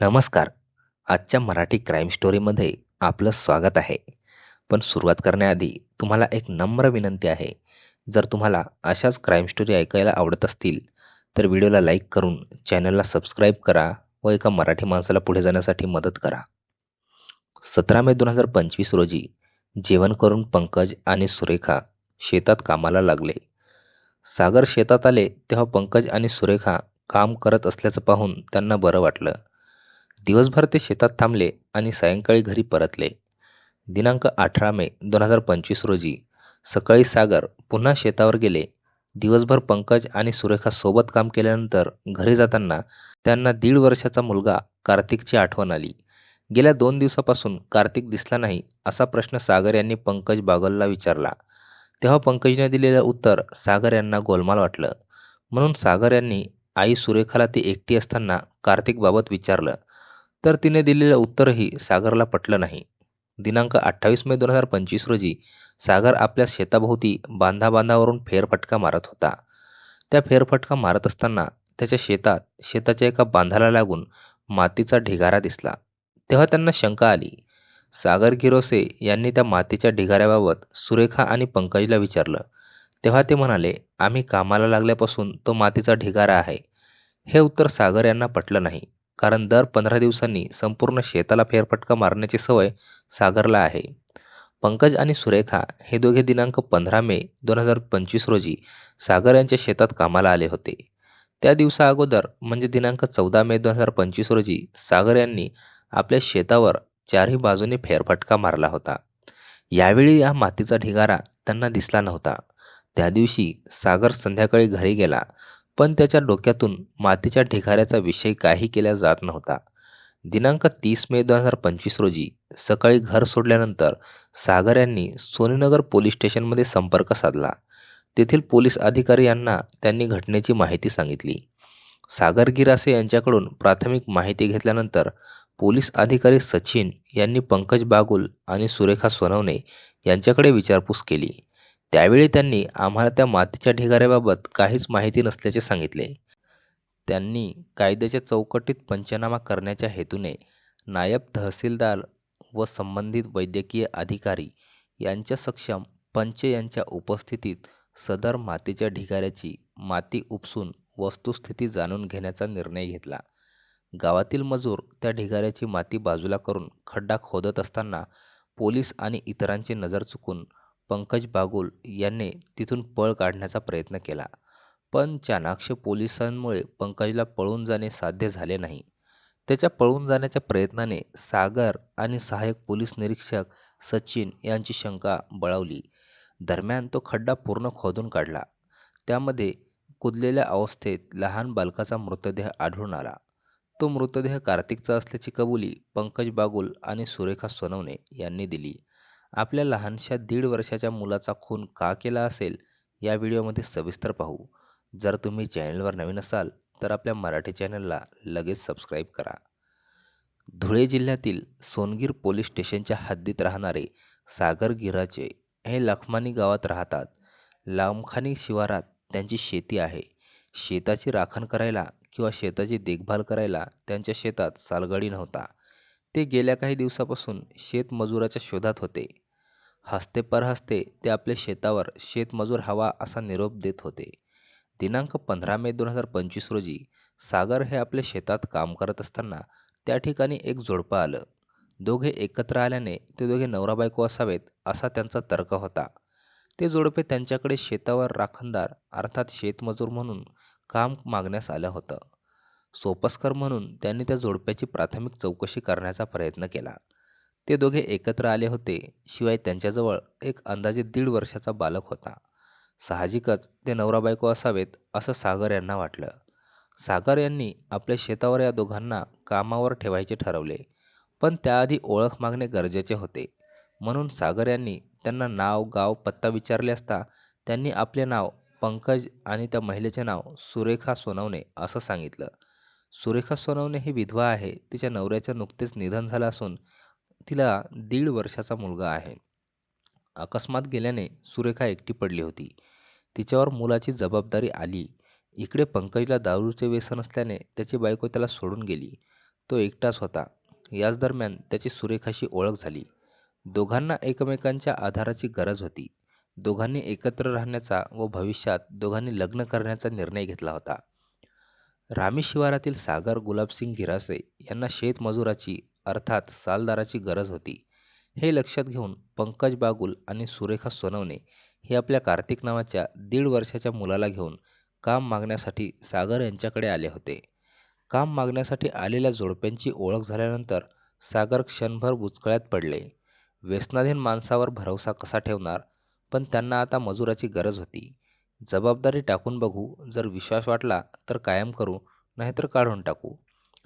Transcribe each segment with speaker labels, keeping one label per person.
Speaker 1: नमस्कार. आजच्या मराठी क्राईम स्टोरीमध्ये आपलं स्वागत आहे. पण सुरुवात करण्याआधी तुम्हाला एक नम्र विनंती आहे. जर तुम्हाला अशाच क्राईम स्टोरी ऐकायला आवडत असतील तर व्हिडिओला लाईक करून चॅनलला सबस्क्राईब करा व एका मराठी माणसाला पुढे जाण्यासाठी मदत करा. सतरा मे दोन हजार पंचवीस रोजी जेवण करून पंकज आणि सुरेखा शेतात कामाला लागले. सागर शेतात आले तेव्हा पंकज आणि सुरेखा काम करत असल्याचं पाहून त्यांना बरं वाटलं. दिवसभर ते शेतात थांबले आणि सायंकाळी घरी परतले. दिनांक अठरा मे दोन हजार पंचवीस रोजी सकाळी सागर पुन्हा शेतावर गेले. दिवसभर पंकज आणि सुरेखा सोबत काम केल्यानंतर घरी जाताना त्यांना दीड वर्षाचा मुलगा कार्तिकची आठवण आली. गेल्या दोन दिवसापासून कार्तिक दिसला नाही असा प्रश्न सागर यांनी पंकज बागलला विचारला. तेव्हा पंकजने दिलेलं उत्तर सागर यांना गोलमाल वाटलं. म्हणून सागर यांनी आई सुरेखाला ती एकटी असताना कार्तिकबाबत विचारलं. तर तिने दिलेलं उत्तरही सागरला पटलं नाही. दिनांक अठ्ठावीस मे दोन हजार पंचवीस रोजी सागर आपल्या शेताभोवती बांधा बांधावरून फेरफटका मारत होता. त्या फेरफटका मारत असताना त्याच्या शेतात शेताच्या एका बांधाला लागून मातीचा ढिगारा दिसला. तेव्हा त्यांना शंका आली. सागर गिरोसे यांनी त्या मातीच्या ढिगाऱ्याबाबत सुरेखा आणि पंकजला विचारलं. तेव्हा ते म्हणाले आम्ही कामाला लागल्यापासून तो मातीचा ढिगारा आहे. हे उत्तर सागर यांना पटलं नाही. कारण दर पंधरा दिवसांनी संपूर्ण शेताला फेरफटका मारण्याची सवय सागरला आहे. पंकज आणि सुरेखा हे दोघे दिनांक पंधरा मे दोन हजार पंचवीस रोजी सागर यांच्या शेतात कामाला आले होते. त्या दिवसा अगोदर म्हणजे दिनांक चौदा मे दोन हजार पंचवीस रोजी सागर यांनी आपल्या शेतावर चारही बाजूने फेरफटका मारला होता. यावेळी या मातीचा ढिगारा त्यांना दिसला नव्हता. त्या दिवशी सागर संध्याकाळी घरी गेला. पण त्याच्या डोक्यातून मातीच्या ढिगाऱ्याचा विषय काही केला जात नव्हता. दिनांक तीस मे दोन हजार पंचवीस रोजी सकाळी घर सोडल्यानंतर सागर यांनी सोनीनगर पोलीस स्टेशनमध्ये संपर्क साधला. तेथील पोलीस अधिकारी यांना त्यांनी घटनेची माहिती सांगितली. सागर गिरासे यांच्याकडून प्राथमिक माहिती घेतल्यानंतर पोलीस अधिकारी सचिन यांनी पंकज बागुल आणि सुरेखा सोनवणे यांच्याकडे विचारपूस केली. त्यावेळी त्यांनी आम्हाला त्या मातीच्या ढिगाऱ्याबाबत काहीच माहिती नसल्याचे सांगितले. त्यांनी कायद्याच्या चौकटीत पंचनामा करण्याच्या हेतूने नायब तहसीलदार व संबंधित वैद्यकीय अधिकारी यांच्या सक्षम पंच यांच्या उपस्थितीत सदर मातीच्या ढिगाऱ्याची माती उपसून वस्तुस्थिती जाणून घेण्याचा निर्णय घेतला. गावातील मजूर त्या ढिगाऱ्याची माती बाजूला करून खड्डा खोदत असताना पोलीस आणि इतरांची नजर चुकून पंकज बागुल यांनी तिथून पळ काढण्याचा प्रयत्न केला. पण चाणाक्ष पोलिसांमुळे पंकजला पळून जाणे साध्य झाले नाही. त्याच्या पळून जाण्याच्या प्रयत्नाने सागर आणि सहाय्यक पोलीस निरीक्षक सचिन यांची शंका बळावली. दरम्यान तो खड्डा पूर्ण खोदून काढला. त्यामध्ये कुदलेल्या अवस्थेत लहान बालकाचा मृतदेह आढळून आला. तो मृतदेह कार्तिकचा असल्याची कबुली पंकज बागुल आणि सुरेखा सोनवणे यांनी दिली. आपल्या लहानशा दीड वर्षाच्या मुलाचा खून का केला असेल या व्हिडिओमध्ये सविस्तर पाहू. जर तुम्ही चॅनलवर नवीन असाल तर आपल्या मराठी चॅनलला लगेच सबस्क्राईब करा. धुळे जिल्ह्यातील सोनगीर पोलीस स्टेशनच्या हद्दीत राहणारे सागर गिराचे हे लखमानी गावात राहतात. लामखानी शिवारात त्यांची शेती आहे. शेताची राखण करायला किंवा शेताची देखभाल करायला त्यांच्या शेतात सालगाडी नव्हता. ते गेल्या काही दिवसापासून शेतमजुराच्या शोधात होते. हसते परहसते ते आपल्या शेतावर शेतमजूर हवा असा निरोप देत होते. दिनांक पंधरा मे दोन हजार पंचवीस रोजी सागर हे आपल्या शेतात काम करत असताना त्या ठिकाणी एक जोडपं आलं. दोघे एकत्र आल्याने ते दोघे नवरा बायको असावेत असा त्यांचा तर्क होता. ते जोडपे त्यांच्याकडे शेतावर राखणदार अर्थात शेतमजूर म्हणून काम मागण्यास आलं होतं. सोपस्कर म्हणून त्यांनी त्या जोडप्याची प्राथमिक चौकशी करण्याचा प्रयत्न केला. ते दोघे एकत्र आले होते शिवाय त्यांच्याजवळ एक अंदाजे दीड वर्षाचा बालक होता. साहजिकच ते नवरा बायको असावेत असं सागर यांना वाटलं. सागर यांनी आपल्या शेतावर या दोघांना कामावर ठेवायचे ठरवले पण त्याआधी ओळख मागणे गरजेचे होते. म्हणून सागर यांनी त्यांना नाव गाव पत्ता विचारले असता त्यांनी आपले नाव पंकज आणि त्या महिलेचे नाव सुरेखा सोनवणे असं सांगितलं. सुरेखा सोनवणे ही विधवा आहे. तिच्या नवऱ्याचे नुकतेच निधन झालं असून तिला दीड वर्षाचा मुलगा आहे. अकस्मात गेल्याने सुरेखा एकटी पडली होती. तिच्यावर मुलाची जबाबदारी आली. इकडे पंकजला दारूचे व्यसन असल्याने त्याची बायको त्याला सोडून गेली. तो एकटाच होता. याच दरम्यान त्याची सुरेखाशी ओळख झाली. दोघांना एकमेकांच्या आधाराची गरज होती. दोघांनी एकत्र राहण्याचा व भविष्यात दोघांनी लग्न करण्याचा निर्णय घेतला होता. रामी शिवारातील सागर गुलाबसिंग गिरासे यांना शेतमजुराची अर्थात सालदाराची गरज होती. हे लक्षात घेऊन पंकज बागुल आणि सुरेखा सोनवणे हे आपल्या कार्तिक नावाच्या दीड वर्षाच्या मुलाला घेऊन काम मागण्यासाठी सागर यांच्याकडे आले होते. काम मागण्यासाठी आलेल्या जोडप्यांची ओळख झाल्यानंतर सागर क्षणभर बुचकळ्यात पडले. व्यसनाधीन माणसावर भरवसा कसा ठेवणार? पण त्यांना आता मजुराची गरज होती. जबाबदारी टाकून बघू जर विश्वास वाटला तर कायम करू नाहीतर काढून टाकू.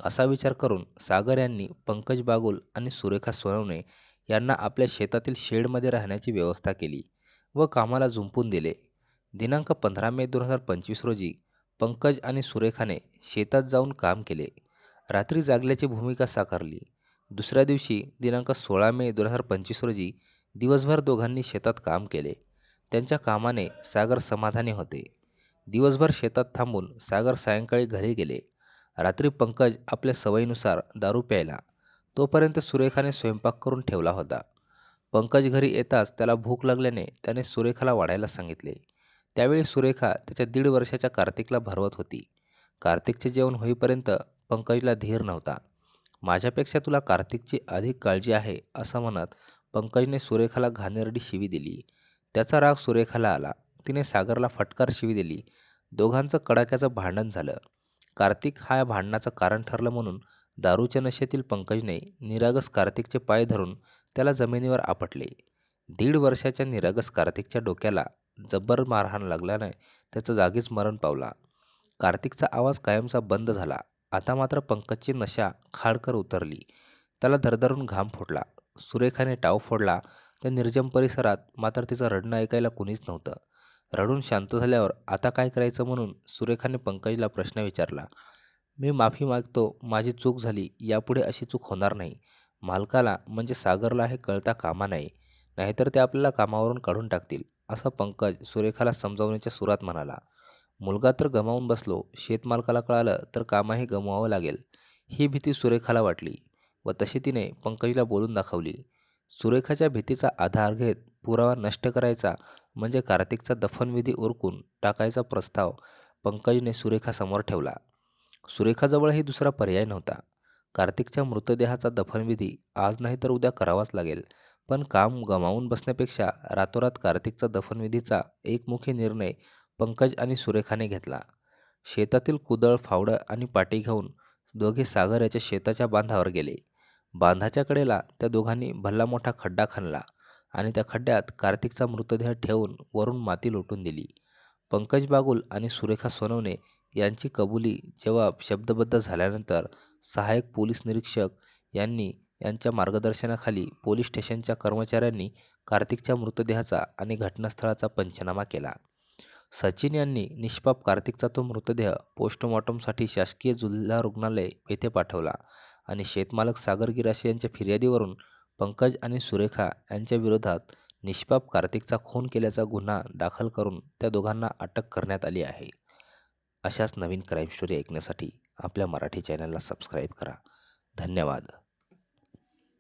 Speaker 1: असा विचार करून सागर यांनी पंकज बागुल आणि सुरेखा सोनवणे यांना आपल्या शेतातील शेडमध्ये राहण्याची व्यवस्था केली व कामाला जुंपून दिले. दिनांक पंधरा मे दोन हजार पंचवीस रोजी पंकज आणि सुरेखाने शेतात जाऊन काम केले. रात्री जागल्याची भूमिका साकारली. दुसऱ्या दिवशी दिनांक सोळा मे दोन हजार पंचवीस रोजी दिवसभर दोघांनी शेतात काम केले. त्यांच्या कामाने सागर समाधानी होते. दिवसभर शेतात थांबून सागर सायंकाळी घरी गेले. रात्री पंकज आपल्या सवयीनुसार दारू प्यायला. तोपर्यंत सुरेखाने स्वयंपाक करून ठेवला होता. पंकज घरी येताच त्याला भूक लागल्याने त्याने सुरेखाला वाढायला सांगितले. त्यावेळी सुरेखा त्याच्या दीड वर्षाच्या कार्तिकला भरवत होती. कार्तिकचे जेवण होईपर्यंत पंकजला धीर नव्हता. माझ्यापेक्षा तुला कार्तिकची अधिक काळजी आहे असं म्हणत पंकजने सुरेखाला घाणेरडी शिवी दिली. त्याचा राग सुरेखाला आला. तिने सागरला फटकार शिवी दिली. दोघांचं कडाक्याचं भांडण झालं. कार्तिक हा या भांडणाचं कारण ठरलं म्हणून दारूच्या नशेतील पंकजने निरागस कार्तिकचे पाय धरून त्याला जमिनीवर आपटले. दीड वर्षाच्या निरागस कार्तिकच्या डोक्याला जब्बर मारहाण लागल्याने त्याचं जागीच मरण पावला. कार्तिकचा आवाज कायमचा बंद झाला. आता मात्र पंकजची नशा खाडकर उतरली. त्याला धरधरून घाम फुटला. सुरेखाने टाव फोडला. त्या निर्जम परिसरात मात्र तिचं रडणं ऐकायला कुणीच नव्हतं. रडून शांत झाल्यावर आता काय करायचं म्हणून सुरेखाने पंकजला प्रश्न विचारला मी माफी मागतो माझी चूक झाली यापुढे अशी चूक होणार नाही. मालकाला म्हणजे सागरला हे कळता कामा नाही नाहीतर ते आपल्याला कामावरून काढून टाकतील असं पंकज सुरेखाला समजावण्याच्या सुरात म्हणाला. मुलगा तर गमावून बसलो शेतमालकाला कळालं तर कामही गमवावं लागेल. ही भीती सुरेखाला वाटली व तशी तिने पंकजला बोलून दाखवली. सुरेखाच्या भीतीचा आधार घेत पुरावा नष्ट करायचा म्हणजे कार्तिकचा दफनविधी उरकून टाकायचा प्रस्ताव पंकजने सुरेखासमोर ठेवला. सुरेखाजवळही दुसरा पर्याय नव्हता. कार्तिकच्या मृतदेहाचा दफनविधी आज नाही तर उद्या करावाच लागेल. पण काम गमावून बसण्यापेक्षा रातोरात कार्तिकचा दफनविधीचा एकमुखी निर्णय पंकज आणि सुरेखाने घेतला. शेतातील कुदळ फावडं आणि पाटी घेऊन दोघे सागर याच्या शेताच्या बांधावर गेले. बांधाच्या कडेला त्या दोघांनी भल्ला मोठा खड्डा खणला आणि त्या खड्ड्यात कार्तिकचा मृतदेह ठेवून वरून माती लोटून दिली. पंकज बागुल आणि सुरेखा सोनवणे यांची कबुली जेव्हा शब्दबद्ध झाल्यानंतर सहाय्यक पोलीस निरीक्षक यांनी यांच्या मार्गदर्शनाखाली पोलीस स्टेशनच्या कर्मचाऱ्यांनी कार्तिकच्या मृतदेहाचा आणि घटनास्थळाचा पंचनामा केला. सचिन यांनी निष्पाप कार्तिकचा तो मृतदेह पोस्टमॉर्टमसाठी शासकीय जिल्हा रुग्णालय येथे पाठवला. आणि शेतमालक सागर गिराशे यांच्या फिर्यादीवरून पंकज आणि सुरेखा यांच्या विरोधात निष्पाप कार्तिकचा खून केल्याचा गुन्हा दाखल करून त्या दोघांना अटक करण्यात आली आहे. अशाच नवीन क्राईम स्टोरी ऐकण्यासाठी आपल्या मराठी चॅनलला सबस्क्राईब करा. धन्यवाद.